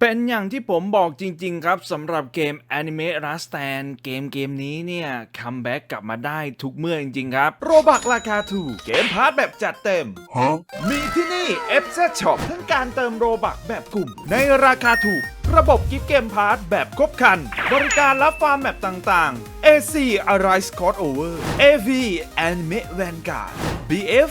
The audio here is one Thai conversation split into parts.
เป็นอย่างที่ผมบอกจริง ๆ ครับสำหรับเกม Anime Last Stand เกมเกมนี้เนี่ยคัมแบ็กกลับมาได้ทุกเมื่อจริง ๆ ครับ โรบักราคาถูก เกมพาร์ทแบบจัดเต็มมีที่นี่ FZ Shop ทั้งการเติมโรบักแบบกลุ่ม ในราคาถูก ระบบกิฟต์เกมพาร์ทแบบครบครัน บริการรับฟาร์มแบบต่างๆ AC Arise Scott Over AV Anime Vanguard BF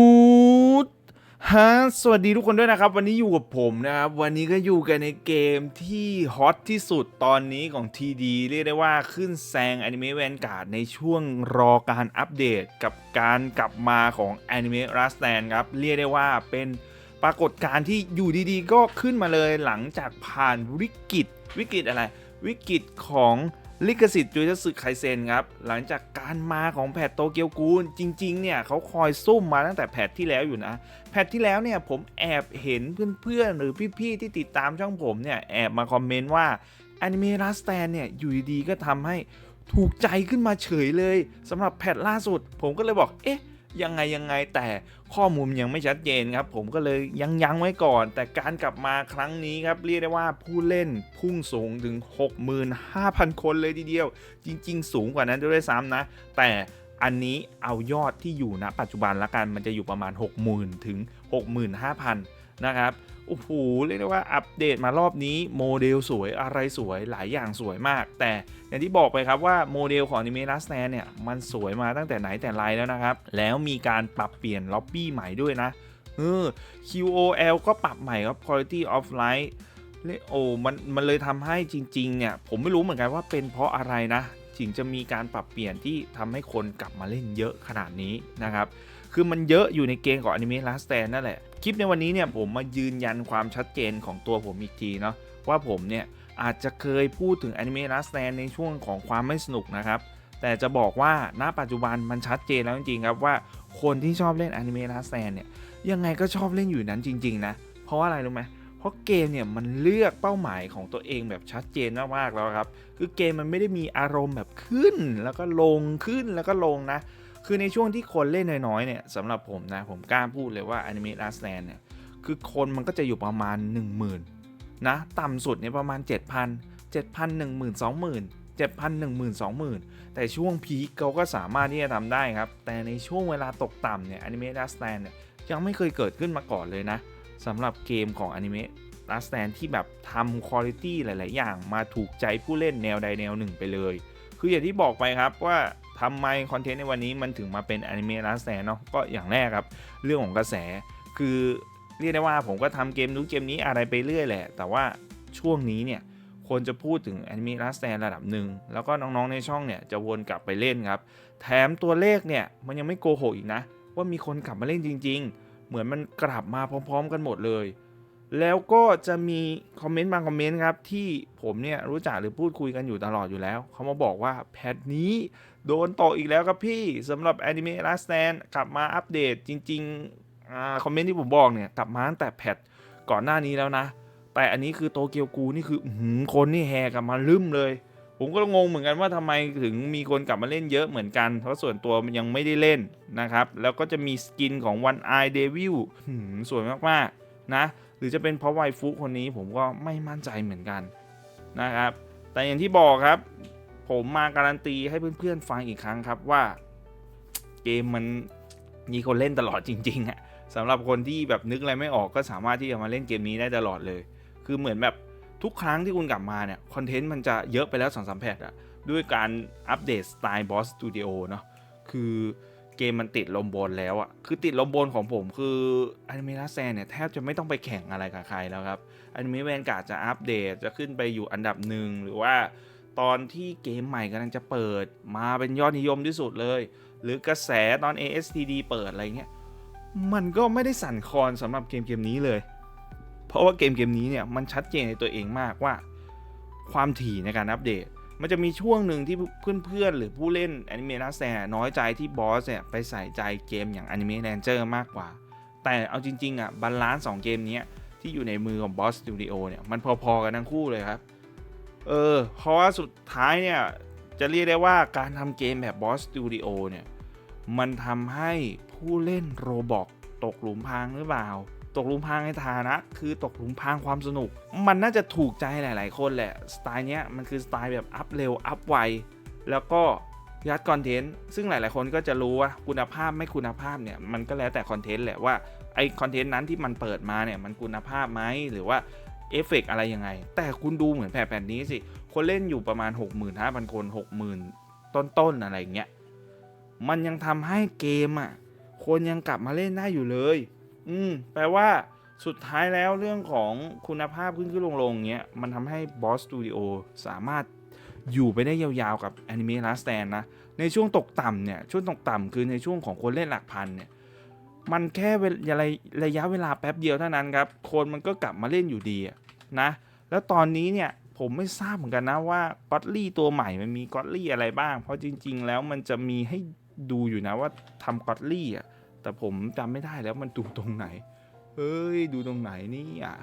ฮะสวัสดีทุกคนด้วยนะครับ วันนี้อยู่กับผมนะครับ วันนี้ก็อยู่กันในเกมที่ฮอตที่สุดตอนนี้ของ TD เรียกได้ว่าขึ้นแซง Anime Vanguard ในช่วงรอการอัปเดตกับการกลับมาของ Anime Last Stand ครับ เรียกได้ว่าเป็นปรากฏการณ์ที่อยู่ดีๆ ก็ขึ้นมาเลยหลังจากผ่านวิกฤตวิกฤตอะไร วิกฤตของ ลิขสิทธิ์จูจัสึไคเซนครับ หลังจากการมาของแพทโตเกียวกูลจริงๆ เนี่ยเขาคอยซุ่มมาตั้งแต่แพทที่แล้วอยู่นะ แพทที่แล้วเนี่ยผมแอบเห็นเพื่อนๆ หรือพี่ๆ ที่ติดตามช่องผมเนี่ย แอบมาคอมเมนต์ว่าอนิเมะรัสแตนเนี่ย อยู่ดีๆ ก็ทำให้ถูกใจขึ้นมาเฉยเลยสำหรับแพทล่าสุด ผมก็เลยบอกเอ๊ะ ยังไงยังไงแต่ข้อมูลยังไม่ชัดเจนครับ ผมก็เลยยังยังไว้ก่อน แต่การกลับมาครั้งนี้ครับ เรียกได้ว่าผู้เล่นพุ่งสูงถึง 65,000 คนเลยทีเดียว จริง ๆ สูงกว่านั้นด้วยซ้ำนะ แต่อันนี้เอายอดที่อยู่ณปัจจุบันละกันมันจะอยู่ประมาณ 60,000 ถึง 65,000 นะครับโอ้โหเรียกได้ว่าอัปเดตมารอบนี้โมเดลสวยอะไรสวยหลายอย่างสวยมาก แต่อย่างที่บอกไปครับว่าโมเดลของ Anime Last Stand เนี่ยมันสวยมาตั้งแต่ไหนแต่ไรแล้วนะครับ แล้วมีการปรับเปลี่ยนล็อบบี้ใหม่ด้วยนะเออ QOL ก็ปรับใหม่ครับ Quality of Life เรียกโอ้มันมันเลยทำให้จริงๆเนี่ยผมไม่รู้เหมือนกันว่าเป็นเพราะอะไรนะถึงจะมีการปรับเปลี่ยนที่ทำให้คนกลับมาเล่นเยอะขนาดนี้นะครับ คือมันเยอะอยู่ในเกมของ Anime Last Stand นั่นแหละ คลิปในวันนี้เนี่ยผมมายืนยันความชัดเจนของตัวผมอีกทีเนาะว่าผมเนี่ยอาจจะเคยพูดถึง Anime Last Stand ในช่วงของความไม่สนุกนะครับ แต่จะบอกว่าณปัจจุบันมันชัดเจนแล้วจริงๆครับว่าคนที่ชอบเล่น Anime Last Stand เนี่ยยังไงก็ชอบเล่นอยู่นั้นจริง ๆ นะ เพราะว่าอะไรรู้ไหมเพราะเกมเนี่ยมันเลือกเป้าหมายของตัวเองแบบชัดเจนมากๆแล้วครับ คือเกมมันไม่ได้มีอารมณ์แบบขึ้นแล้วก็ลงขึ้นแล้วก็ลงนะ คือในช่วงที่คนเล่นน้อยๆเนี่ยสำหรับผมนะ ผมกล้าพูดเลยว่า Anime Last Stand เนี่ยคือคนมันก็จะอยู่ประมาณ 10,000 นะต่ำสุดเนี่ยประมาณ 7,000 7,000 10,000 20,000 7,000 10,000 20,000 แต่ช่วงพีคเขาก็สามารถที่จะทำได้ครับ แต่ในช่วงเวลาตกต่ำเนี่ย Anime Last Stand เนี่ยยังไม่เคยเกิดขึ้นมาก่อนเลยนะสำหรับเกมของ Anime Last Stand ที่แบบทำคุณภาพหลาย ๆ อย่างมาถูกใจผู้เล่นแนวใดแนวหนึ่งไปเลย คืออย่างที่บอกไปครับว่า ทำไมคอนเทนต์ในวันนี้มันถึงมาเป็นอนิเมะลาสแตนเนาะก็อย่างแรกครับ เรื่องของกระแสคือเรียกได้ว่าผมก็ทำเกมนู้นเกมนี้อะไรไปเรื่อยแหละ แต่ว่าช่วงนี้เนี่ยคนจะพูดถึงอนิเมะลาสแตนระดับหนึ่ง แล้วก็น้องๆในช่องเนี่ยจะวนกลับไปเล่นครับ แถมตัวเลขเนี่ยมันยังไม่โกหกอีกนะ ว่ามีคนกลับมาเล่นจริง ๆ เหมือนมันกลับมาพร้อม ๆ กันหมดเลย แล้วก็จะมีคอมเมนต์บางคอมเมนต์ครับที่ผมเนี่ยรู้จักหรือพูดคุยกันอยู่ตลอดอยู่แล้ว เขามาบอกว่าแพทนี้ โดนตกอีกแล้วครับพี่สำหรับ Anime Last Stand กลับมาอัปเดตจริงๆคอมเมนต์ที่ผมบอกเนี่ย กลับมาตั้งแต่แพทก่อนหน้านี้แล้วนะ แต่อันนี้คือโตเกียวกูนี่คือคนนี่แห่กลับมาลืมเลย ผมก็งงเหมือนกันว่าทำไมถึงมีคนกลับมาเล่นเยอะเหมือนกัน เพราะส่วนตัวมันยังไม่ได้เล่นนะครับ แล้วก็จะมีสกินของ One Eye Devil สวยมากๆนะ หรือจะเป็นเพราะไวฟุคนนี้ผมก็ไม่มั่นใจเหมือนกันนะครับแต่อย่างที่บอกครับ ผมมาการันตีให้เพื่อนๆฟังอีกครั้งครับว่าเกมมันมีคนเล่นตลอดจริงๆอะสำหรับคนที่แบบนึกอะไรไม่ออกก็สามารถที่จะมาเล่นเกมนี้ได้ตลอดเลย คือเหมือนแบบทุกครั้งที่คุณกลับมาเนี่ยคอนเทนต์มันจะเยอะไปแล้วสองสามแพทอะด้วยการอัปเดตสไตล์บอสสตูดิโอเนาะคือเกมมันติดลมบนแล้วอะคือติดลมบนของผมคืออนิเมะลัสแซนเนี่ยแทบจะไม่ต้องไปแข่งอะไรกับใครแล้วครับอนิเมะแวนการ์ดจะอัปเดตจะขึ้นไปอยู่อันดับหนึ่งหรือว่า ตอนที่เกมใหม่กำลังจะเปิด มาเป็นยอดนิยมที่สุดเลย หรือกระแสตอน ASTD เปิดอะไรเงี้ยมันก็ไม่ได้สั่นคลอนสำหรับเกมเกมนี้เลย เพราะว่าเกมเกมนี้เนี่ยมันชัดเจนในตัวเองมากว่า ความถี่ในการอัปเดต มันจะมีช่วงหนึ่งที่เพื่อนๆ หรือผู้เล่นแอนิเมะนักแสน้อยใจที่บอสเนี่ยไปใส่ใจเกมอย่างอนิเมะแ a นเจอร์มากกว่า แต่เอาจริงๆอะบาลานซ์สองเกมนี้ที่อยู่ในมือของบอสสตูดิโอเนี่ยมันพอๆกันทั้งคู่เลยครับ เออเพราะว่าสุดท้ายเนี่ย จะเรียกได้ว่าการทำเกมแบบบอสสตูดิโอเนี่ย มันทำให้ผู้เล่นโรบอกตกหลุมพรางหรือเปล่า ตกหลุมพรางในฐานะ คือตกหลุมพรางความสนุก มันน่าจะถูกใจหลาย ๆ คนแหละ สไตล์เนี้ยมันคือสไตล์แบบอัพเร็ว อัพไว แล้วก็ยัดคอนเทนต์ ซึ่งหลาย ๆ คนก็จะรู้ว่าคุณภาพไม่คุณภาพเนี่ย มันก็แล้วแต่คอนเทนต์แหละว่าไอคอนเทนต์นั้นที่มันเปิดมาเนี่ย มันคุณภาพไหมหรือว่า เอฟเฟกต์อะไรยังไง แต่คุณดูเหมือนแผ่นๆนี้สิ คนเล่นอยู่ประมาณ 65,000 คน 60,000 ต้นๆอะไรอย่างเงี้ย มันยังทำให้เกมอะ คนยังกลับมาเล่นได้อยู่เลย อืม แปลว่าสุดท้ายแล้วเรื่องของคุณภาพขึ้นขึ้นลงลงเงี้ย มันทำให้ Boss Studio สามารถอยู่ไปได้ยาวๆกับ Anime Last Stand นะ ในช่วงตกต่ำเนี่ย ช่วงตกต่ำคือในช่วงของคนเล่นหลักพันเนี่ย มันแค่เวลาระยะเวลาแป๊บเดียวเท่านั้นครับ คนมันก็กลับมาเล่นอยู่ดีนะ แล้วตอนนี้เนี่ยผมไม่ทราบเหมือนกันนะว่าก็อตลี่ตัวใหม่มันมีก็อตลี่อะไรบ้าง เพราะจริง ๆ แล้วมันจะมีให้ดูอยู่นะว่าทำก็อตลี่อะ แต่ผมจำไม่ได้แล้วมันดูตรงไหน เฮ้ย ดูตรงไหนนี่อะ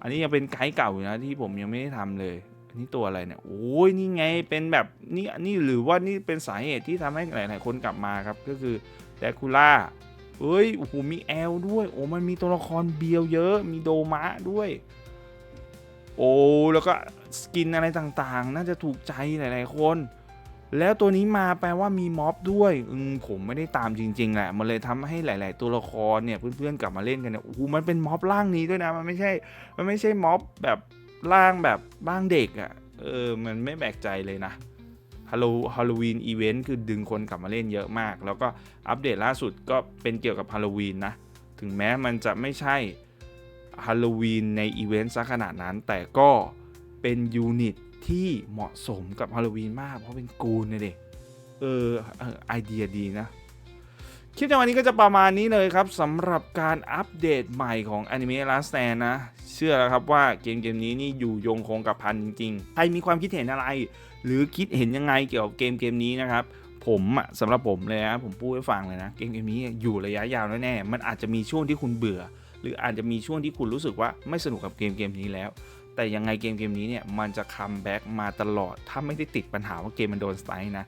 อันนี้ยังเป็นไกด์เก่าอยู่นะที่ผมยังไม่ได้ทำเลยอันนี้ตัวอะไรเนี่ย โอ้ยนี่ไง เป็นแบบนี่นี่หรือว่านี่เป็นสาเหตุที่ทำให้หลาย ๆ คนกลับมาครับ ก็คือแดคูล่า เฮ้ย โอ้โห มีแอลด้วย โอ้ มันมีตัวละครเบียวเยอะ มีโดมะด้วย โอ้ แล้วก็สกินอะไรต่างๆ น่าจะถูกใจหลายๆคน แล้วตัวนี้มาแปลว่ามีม็อบด้วย อืม ผมไม่ได้ตามจริงๆแหละ มันเลยทำให้หลาย ๆ ตัวละครเนี่ยเพื่อนๆกลับมาเล่นกันเนี่ย โอ้โห มันเป็นม็อบร่างนี้ด้วยนะ มันไม่ใช่ มันไม่ใช่ม็อบแบบร่างแบบบ้างเด็กอะ่ะ เออ มันไม่แปลกใจเลยนะ ฮัลโลฮาโลวีนอีเวนต์คือดึงคนกลับมาเล่นเยอะมาก แล้วก็อัปเดตล่าสุดก็เป็นเกี่ยวกับฮาโลวีนนะ ถึงแม้มันจะไม่ใช่ฮาโลวีนในอีเวนต์ซะขนาดนั้น แต่ก็เป็นยูนิตที่เหมาะสมกับฮาโลวีนมาก เพราะเป็นกูนนะเด็กเออไอเดียดีนะ คลิปในวันนี้ก็จะประมาณนี้เลยครับสำหรับการอัปเดตใหม่ของ Anime Last Stand นะ เชื่อแล้วครับว่าเกมเกมนี้นี่อยู่ยงคงกับพันจริงๆ ใครมีความคิดเห็นอะไร หรือคิดเห็นยังไงเกี่ยวกับเกมเกมนี้นะครับ ผมอะสำหรับผมเลยนะผมพูดให้ฟังเลยนะ เกมเกมนี้อยู่ระยะยาวแน่ๆมันอาจจะมีช่วงที่คุณเบื่อ หรืออาจจะมีช่วงที่คุณรู้สึกว่าไม่สนุกกับเกมเกมนี้แล้ว แต่ยังไงเกมเกมนี้เนี่ยมันจะคัมแบ็กมาตลอด ถ้าไม่ได้ติดปัญหาว่าเกมมันโดนสไตล์นะ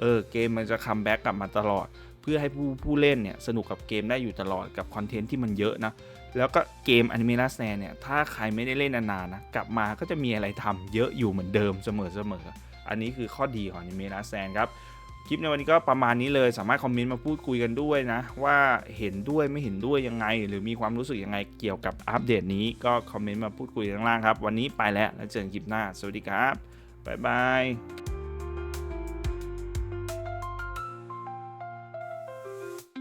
เออเกมมันจะคัมแบ็กกลับมาตลอด พื่อให้ผู้ผู้เล่นเนี่ยสนุกกับเกมได้อยู่ตลอดกับคอนเทนต์ที่มันเยอะนะ แล้วก็เกม Anime Last a n เนี่ยถ้าใครไม่ได้เล่นนานๆนะกลับมาก็จะมีอะไรทำเยอะอยู่เหมือนเดิมเสมอๆอันนี้คือข้อดีของ Anime Last a n ครับคลิปในวันนี้ก็ประมาณนี้เลยสามารถคอมเมนต์มาพูดคุยกันด้วยนะ ว่าเห็นด้วยไม่เห็นด้วยยังไง หรือมีความรู้สึกยังไงเกี่ยวกับอัปเดตนี้ก็คอมเมนต์มาพูดคุยข้างล่างครับ วันนี้ไปแล้วแล้วเจอกันคลิปหน้า สวัสดีครับบ๊ายบาย